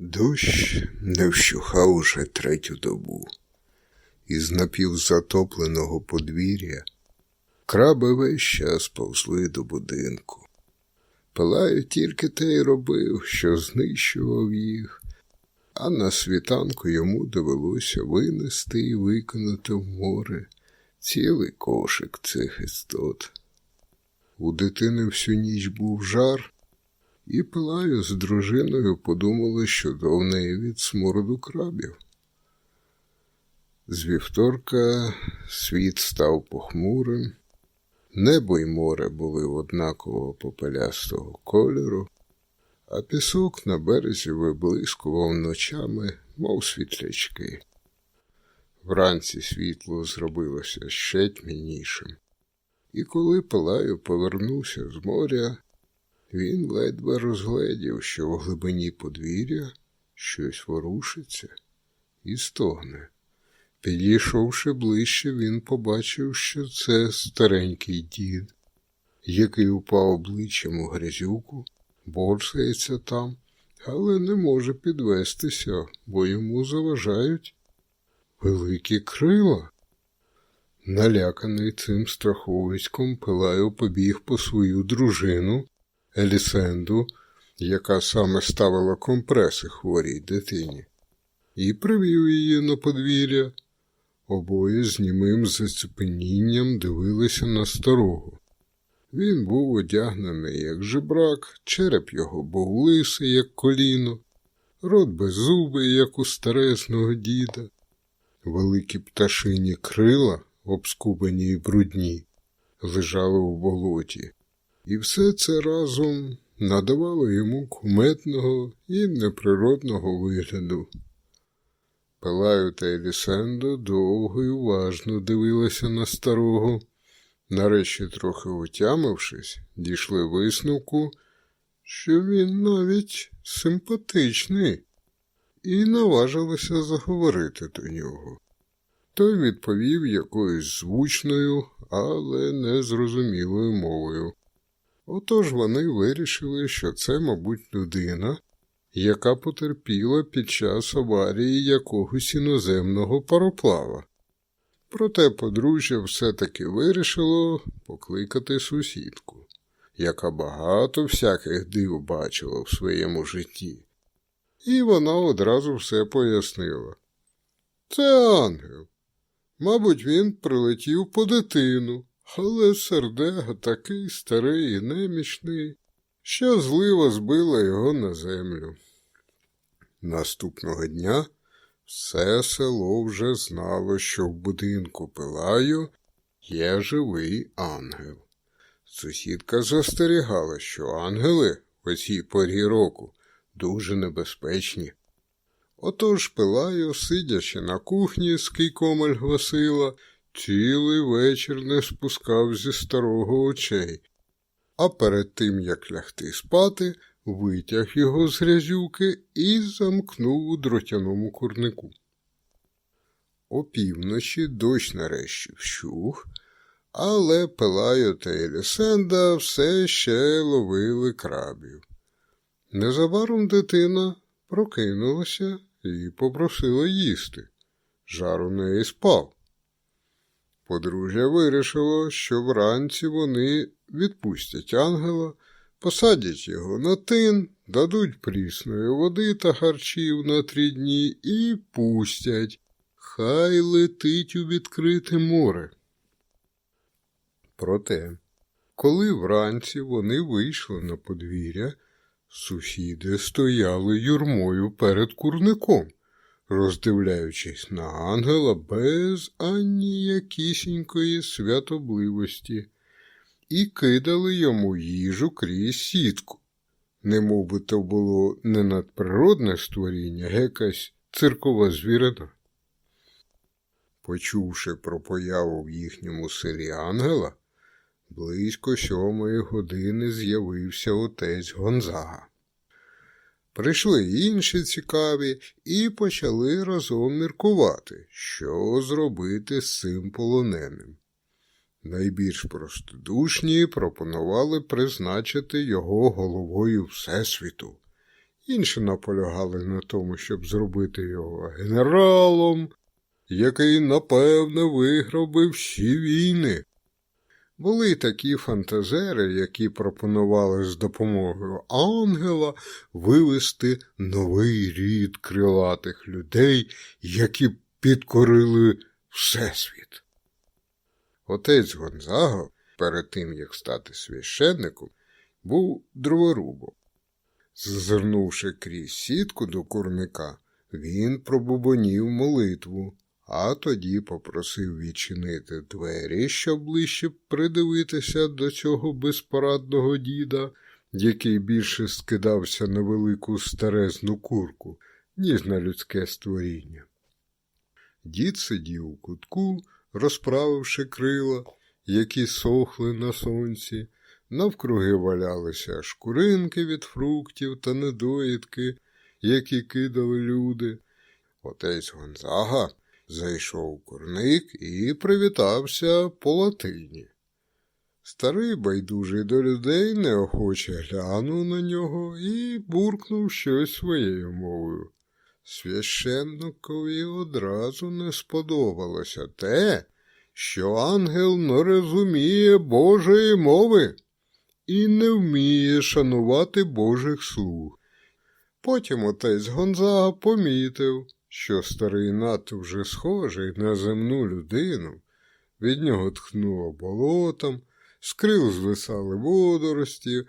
Дощ не вщухав уже третю добу. Із напівзатопленого подвір'я краби весь час повзли до будинку. Пилаю тільки те й робив, що знищував їх, а на світанку йому довелося винести і викинути в море цілий кошик цих істот. У дитини всю ніч був жар, і Пилаю з дружиною подумали, що до неї від смороду крабів. З вівторка світ став похмурим, небо й море були однакового попелястого кольору, а пісок на березі виблискував ночами, мов світлячки. Вранці світло зробилося ще тьмянішим, і коли Пилаю повернувся з моря, він ледве розгледів, що в глибині подвір'я щось ворушиться і стогне. Підійшовши ближче, він побачив, що це старенький дід, який упав обличчям у грязюку, борсається там, але не може підвестися, бо йому заважають великі крила. Наляканий цим страховиськом, Пилаю побіг по свою дружину Елісенду, яка саме ставила компреси хворій дитині, і привів її на подвір'я. Обоє з німим зацепенінням дивилися на старого. Він був одягнений, як жебрак, череп його був лисий, як коліно, рот беззубий, як у старезного діда, великі пташині крила, обскубані й брудні, лежали у болоті, і все це разом надавало йому куметного і неприродного вигляду. Пилаю та Елісендо довго й уважно дивилися на старого. Нарешті, трохи отямившись, дійшли висновку, що він навіть симпатичний, і наважилися заговорити до нього. Той відповів якоюсь звучною, але незрозумілою мовою. Отож вони вирішили, що це, мабуть, людина, яка потерпіла під час аварії якогось іноземного пароплава. Проте подружжя все-таки вирішило покликати сусідку, яка багато всяких див бачила в своєму житті. І вона одразу все пояснила. Це ангел. Мабуть, він прилетів по дитину, але сердега такий старий і немічний, що злива збила його на землю. Наступного дня все село вже знало, що в будинку Пилаю є живий ангел. Сусідка застерігала, що ангели в цій порі року дуже небезпечні. Отож Пилаю, сидячи на кухні з кийком Альгвасила, цілий вечір не спускав зі старого очей, а перед тим, як лягти спати, витяг його з грязюки і замкнув у дротяному курнику. Опівночі дощ нарешті вщух, але Пелайо та Елісенда все ще ловили крабів. Незабаром дитина прокинулася і попросила їсти. Жар у неї спав. Подружжя вирішило, що вранці вони відпустять ангела, посадять його на тин, дадуть прісної води та харчів на три дні і пустять. Хай летить у відкрите море. Проте, коли вранці вони вийшли на подвір'я, сусіди стояли юрмою перед курником, роздивляючись на ангела без аніякісінької святобливості, і кидали йому їжу крізь сітку. Не би то було не надприродне створіння, якась циркова звірина. Почувши про появу в їхньому селі ангела, близько сьомої години з'явився отець Гонзага. Прийшли інші цікаві і почали разом міркувати, що зробити з цим полоненим. Найбільш простодушні пропонували призначити його головою Всесвіту інші наполягали на тому, щоб зробити його генералом, який, напевне, виграв би всі війни. Були такі фантазери, які пропонували з допомогою ангела вивести новий рід крилатих людей, які підкорили Всесвіт. Отець Гонзаго, перед тим як стати священником, був дроворубом. Зазирнувши крізь сітку до курника, він пробубонів молитву, а тоді попросив відчинити двері, щоб ближче придивитися до цього безпорадного діда, який більше скидався на велику старезну курку, ніж на людське створіння. Дід сидів у кутку, розправивши крила, які сохли на сонці, навкруги валялися шкуринки від фруктів та недоїдки, які кидали люди. Отець Гонзага зайшов курник і привітався по латині. Старий байдужий до людей неохоче глянув на нього і буркнув щось своєю мовою. Священникові одразу не сподобалося те, що ангел не розуміє Божої мови і не вміє шанувати Божих слуг. Потім отець Гонзага помітив, що старий надто вже схожий на земну людину, від нього тхнуло болотом, з крил звисали водорості,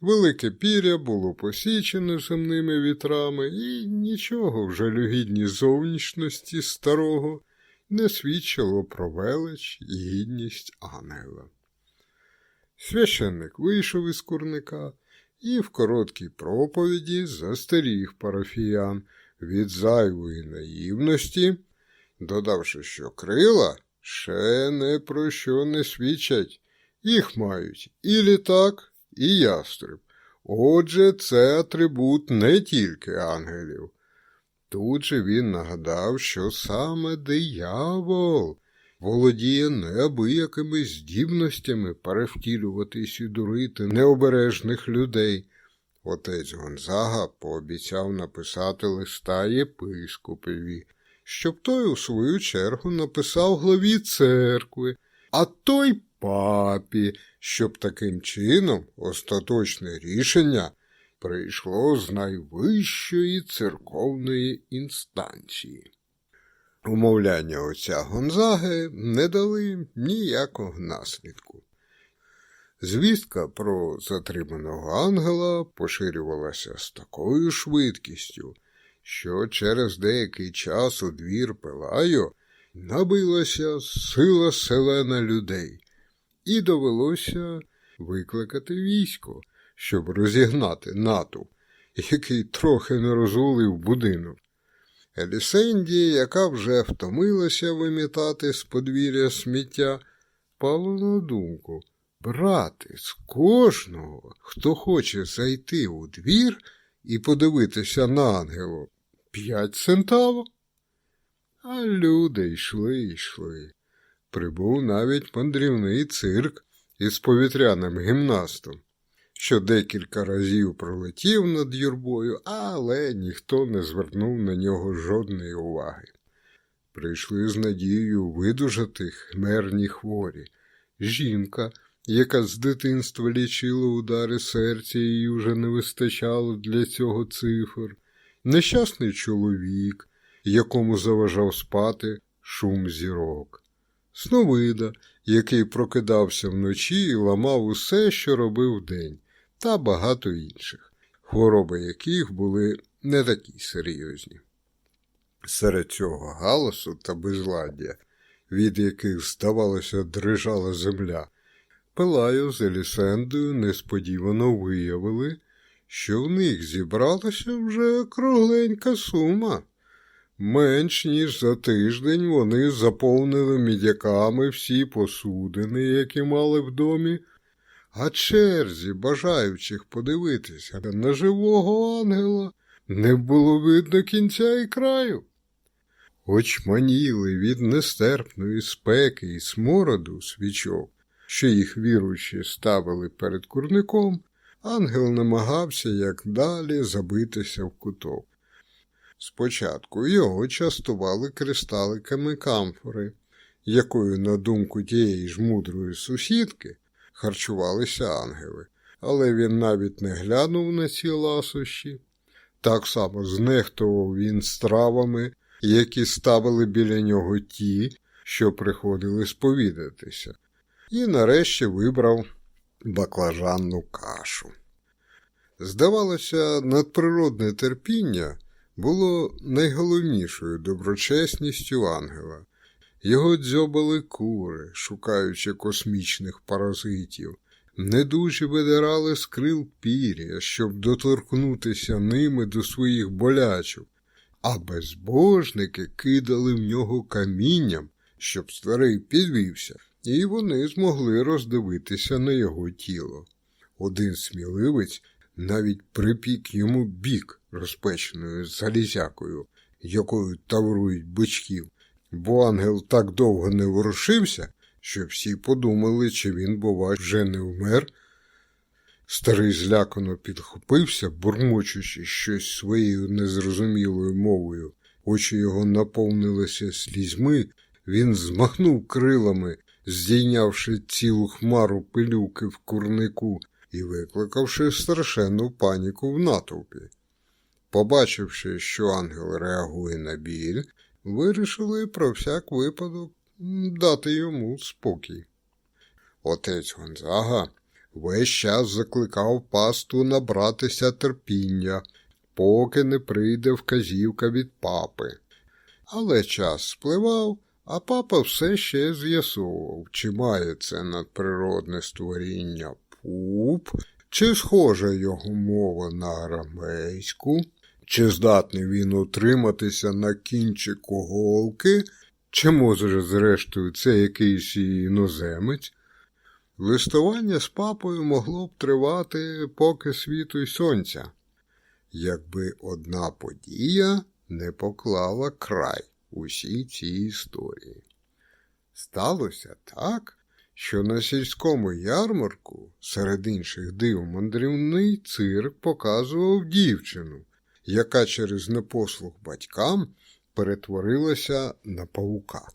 велике піря було посічене земними вітрами, і нічого в жалюгідній зовнішності старого не свідчило про велич і гідність ангела. Священник вийшов із курника і в короткій проповіді застеріг парафіян від зайвої наївності, додавши, що крила ще не про що не свідчать, їх мають і літак, і ястреб. Отже, це атрибут не тільки ангелів. Тут же він нагадав, що саме диявол володіє неабиякими здібностями перевтілюватись і дурити необережних людей. Отець Гонзага пообіцяв написати листа єпископові, щоб той, у свою чергу, написав главі церкви, а той папі, щоб таким чином остаточне рішення прийшло з найвищої церковної інстанції. Умовляння отця Гонзаги не дали ніякого наслідку. Звістка про затриманого ангела поширювалася з такою швидкістю, що через деякий час у двір Пелаю набилася сила селена людей, і довелося викликати військо, щоб розігнати нату, який трохи не розулив будинок. Елісенді, яка вже втомилася вимітати з подвір'я сміття, пало на думку брати з кожного, хто хоче зайти у двір і подивитися на ангелу, п'ять центавок. А люди йшли йшли. Прибув навіть мандрівний цирк із повітряним гімнастом, що декілька разів пролетів над юрбою, але ніхто не звернув на нього жодної уваги. Прийшли з надією видужати хмерні хворі. Жінка, яка з дитинства лічила удари серця і вже не вистачало для цього цифр, нещасний чоловік, якому заважав спати шум зірок, сновида, який прокидався вночі і ламав усе, що робив день, та багато інших, хвороби яких були не такі серйозні. Серед цього галасу та безладдя, від яких, здавалося, дрижала земля, Пелаю з Елісендою несподівано виявили, що в них зібралася вже кругленька сума. Менш ніж за тиждень вони заповнили мідяками всі посудини, які мали в домі, а черзі, бажаючих подивитися на живого ангела, не було видно кінця і краю. Очманіли від нестерпної спеки і смороду свічок, що їх віруючі ставили перед курником, ангел намагався як далі забитися в куток. Спочатку його частували кристаликами камфори, якою, на думку тієї ж мудрої сусідки, харчувалися ангели, але він навіть не глянув на ці ласощі. Так само знехтував він стравами, які ставили біля нього ті, що приходили сповідатися, і нарешті вибрав баклажанну кашу. Здавалося, надприродне терпіння було найголовнішою доброчесністю ангела. Його дзьобали кури, шукаючи космічних паразитів. Недужі видирали з крил пір'я, щоб доторкнутися ними до своїх болячок, а безбожники кидали в нього камінням, щоб старий підвівся, і вони змогли роздивитися на його тіло. Один сміливець навіть припік йому бік розпеченою залізякою, якою таврують бичків, бо ангел так довго не ворушився, що всі подумали, чи він, бува, вже не вмер. Старий злякано підхопився, бурмочучи щось своєю незрозумілою мовою. Очі його наповнилися слізьми, він змахнув крилами, здійнявши цілу хмару пилюки в курнику і викликавши страшенну паніку в натовпі. Побачивши, що ангел реагує на біль, вирішили про всяк випадок дати йому спокій. Отець Гонзага весь час закликав пасту набратися терпіння, поки не прийде вказівка від папи. Але час спливав, а папа все ще з'ясовував, чи має це надприродне створіння пуп, чи схожа його мова на арамейську, чи здатний він утриматися на кінчику голки, чи може, зрештою, це якийсь іноземець. Листування з папою могло б тривати поки світу й сонця, якби одна подія не поклала край усій цій історії. Сталося так, що на сільському ярмарку серед інших див мандрівний цирк показував дівчину, яка через непослух батькам перетворилася на павука.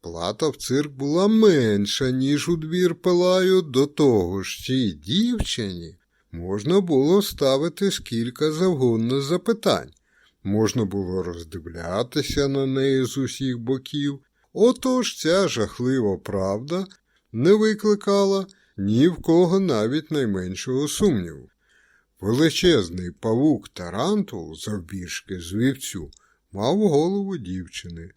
Плата в цирк була менша, ніж у двір Пилаю, до того ж цій дівчині можна було ставити скільки завгодно запитань, можна було роздивлятися на неї з усіх боків. Отож ця жахлива правда не викликала ні в кого навіть найменшого сумніву. Величезний павук Тарантул, завбільшки з вівцю, мав голову дівчини.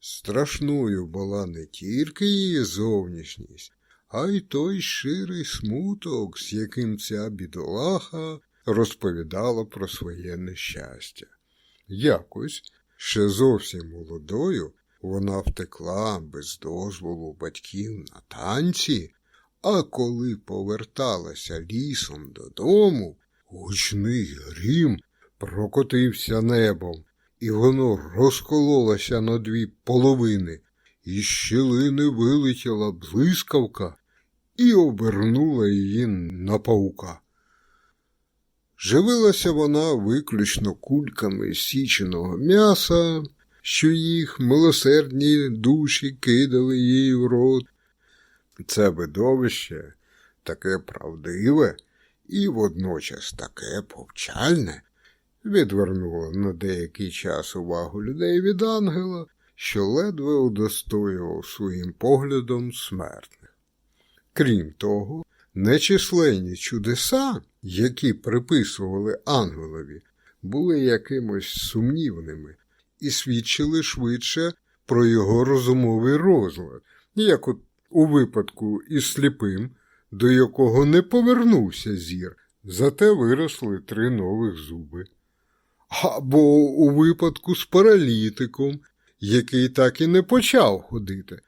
Страшною була не тільки її зовнішність, а й той ширий смуток, з яким ця бідолаха розповідала про своє нещастя. Якось, ще зовсім молодою, вона втекла без дозволу батьків на танці, а коли поверталася лісом додому, гучний грім прокотився небом, і воно розкололося на дві половини, і з щілини вилетіла блискавка і обернула її на паука. Живилася вона виключно кульками січеного м'яса, що їх милосердні душі кидали їй в рот. Це видовище таке правдиве і водночас таке повчальне, відвернуло на деякий час увагу людей від ангела, що ледве удостоював своїм поглядом смертних. Крім того, нечисленні чудеса, які приписували ангелові, були якимось сумнівними і свідчили швидше про його розумовий розлад, як от у випадку із сліпим, до якого не повернувся зір, зате виросли три нових зуби. Або у випадку з паралітиком, який так і не почав ходити,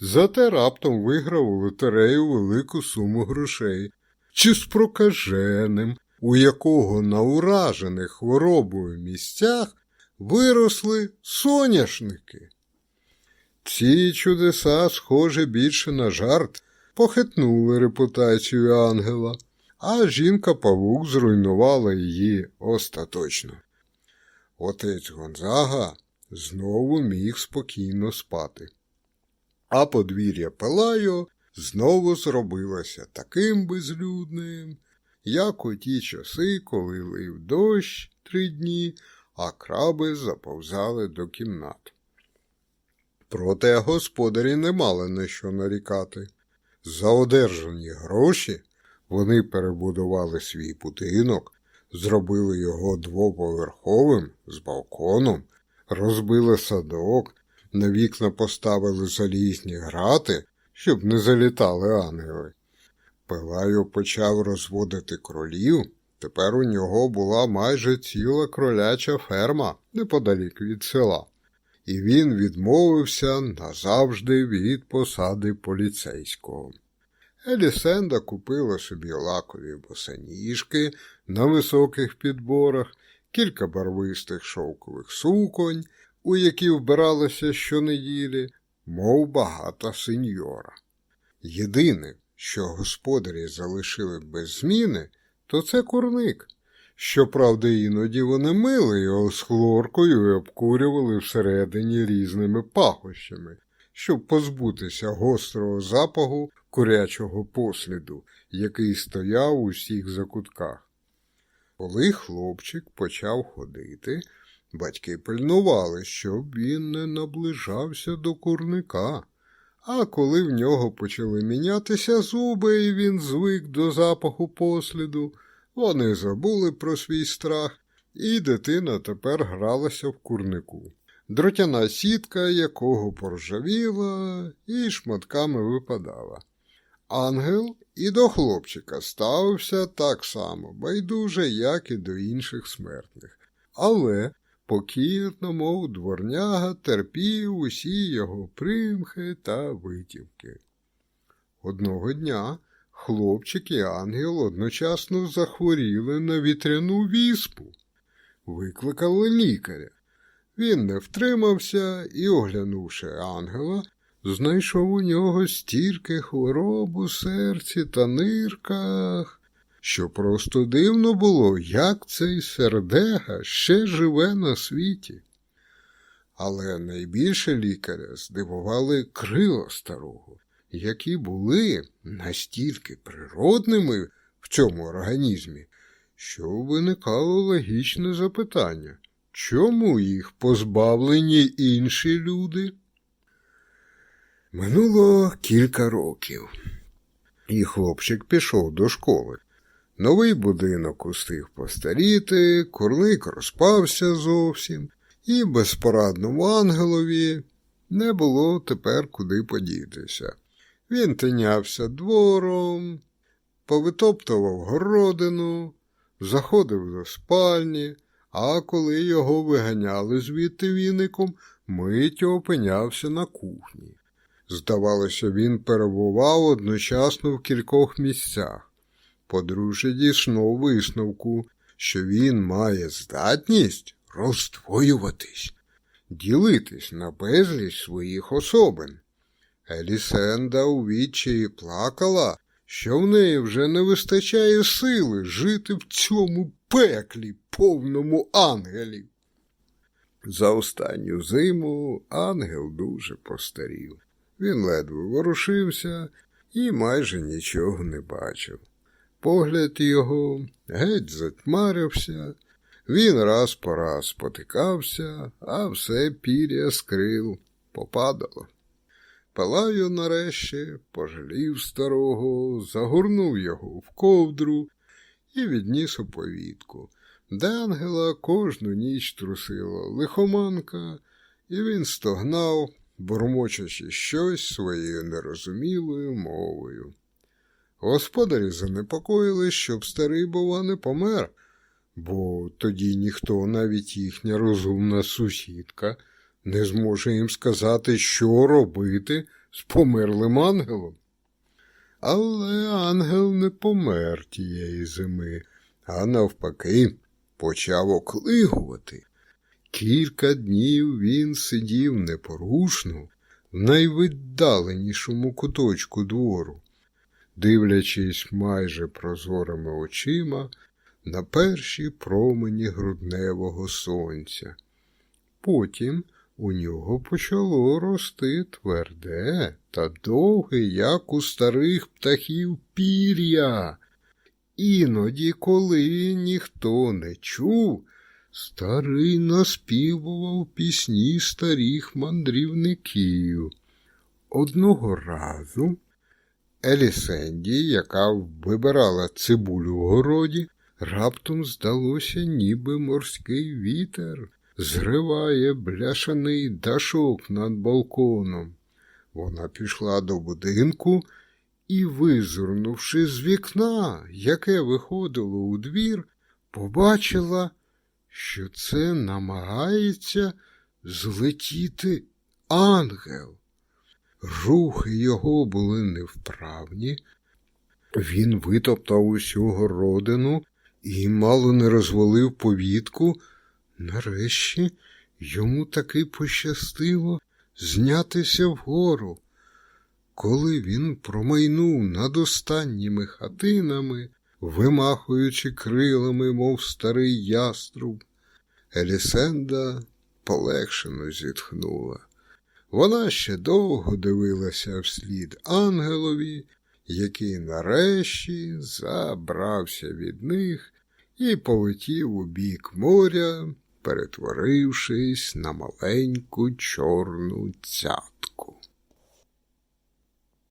зате раптом виграв у лотерею велику суму грошей, чи з прокаженим, у якого на уражених хворобою місцях виросли соняшники. Ці чудеса, схоже більше на жарт, похитнули репутацію ангела, а жінка павук зруйнувала її остаточно. Отець Гонзага знову міг спокійно спати. А подвір'я Пелайо знову зробилося таким безлюдним, як у ті часи, коли лив дощ три дні, а краби заповзали до кімнат. Проте господарі не мали на що нарікати. За одержані гроші вони перебудували свій будинок, зробили його двоповерховим з балконом, розбили садок, на вікна поставили залізні грати, щоб не залітали ангели. Пилаю почав розводити кролів. Тепер у нього була майже ціла кроляча ферма неподалік від села, і він відмовився назавжди від посади поліцейського. Елісенда купила собі лакові босоніжки на високих підборах, кілька барвистих шовкових суконь, у які вбиралися щонеділі, мов багата сеньора. Єдине, що господарі залишили без зміни, то це курник. Щоправда, іноді вони мили його з хлоркою і обкурювали всередині різними пахощами, щоб позбутися гострого запаху курячого посліду, який стояв у всіх закутках. Коли хлопчик почав ходити, батьки пильнували, щоб він не наближався до курника. А коли в нього почали мінятися зуби, і він звик до запаху посліду, вони забули про свій страх, і дитина тепер гралася в курнику. Дротяна сітка, якого поржавіла, і шматками випадала. Ангел і до хлопчика ставився так само байдуже, як і до інших смертних, але покірно, мов дворняга, терпів усі його примхи та витівки. Одного дня хлопчик і ангел одночасно захворіли на вітряну віспу. Викликали лікаря. Він не втримався і, оглянувши ангела, знайшов у нього стільки хвороб у серці та нирках, що просто дивно було, як цей сердега ще живе на світі. Але найбільше лікаря здивували крила старого, які були настільки природними в цьому організмі, що виникало логічне запитання, чому їх позбавлені інші люди? Минуло кілька років, і хлопчик пішов до школи. Новий будинок устиг постаріти, курник розпався зовсім, і безпорадному ангелові не було тепер куди подітися. Він тинявся двором, повитоптував городину, заходив до спальні, а коли його виганяли звідти віником, миттю опинявся на кухні. Здавалося, він перебував одночасно в кількох місцях. Подружжя дійшло висновку, що він має здатність роздвоюватись, ділитись на безліч своїх особин. Елісенда у відчаї плакала, що в неї вже не вистачає сили жити в цьому пеклі, повному ангелів. За останню зиму ангел дуже постарів. Він ледве ворушився і майже нічого не бачив. Погляд його геть затьмарився, він раз по раз спотикався, а все пір'я з попадало. Палаю нарешті пожалів старого, загорнув його в ковдру і відніс у повітку, де ангела кожну ніч трусила лихоманка, і він стогнав, бурмочучи щось своєю нерозумілою мовою. Господарі занепокоїли, щоб старий, бува, не помер, бо тоді ніхто, навіть їхня розумна сусідка, не зможе їм сказати, що робити з померлим ангелом. Але ангел не помер тієї зими, а навпаки, почав оклигувати. Кілька днів він сидів непорушно в найвіддаленішому куточку двору. Дивлячись майже прозорими очима на перші промені грудневого сонця. Потім у нього почало рости тверде та довге, як у старих птахів, пір'я. Іноді, коли ніхто не чув, старий наспівував пісні старих мандрівників. Одного разу Елісенді, яка вибирала цибулю в городі, раптом здалося, ніби морський вітер зриває бляшаний дашок над балконом. Вона пішла до будинку і, визирнувши з вікна, яке виходило у двір, побачила, що це намагається злетіти ангел. Рухи його були невправні. Він витоптав усю городину і мало не розвалив повітку. Нарешті йому таки пощастило знятися вгору. Коли він промайнув над останніми хатинами, вимахуючи крилами, мов старий яструб, Елісенда полегшено зітхнула. Вона ще довго дивилася вслід ангелові, який нарешті забрався від них і полетів у бік моря, перетворившись на маленьку чорну цятку.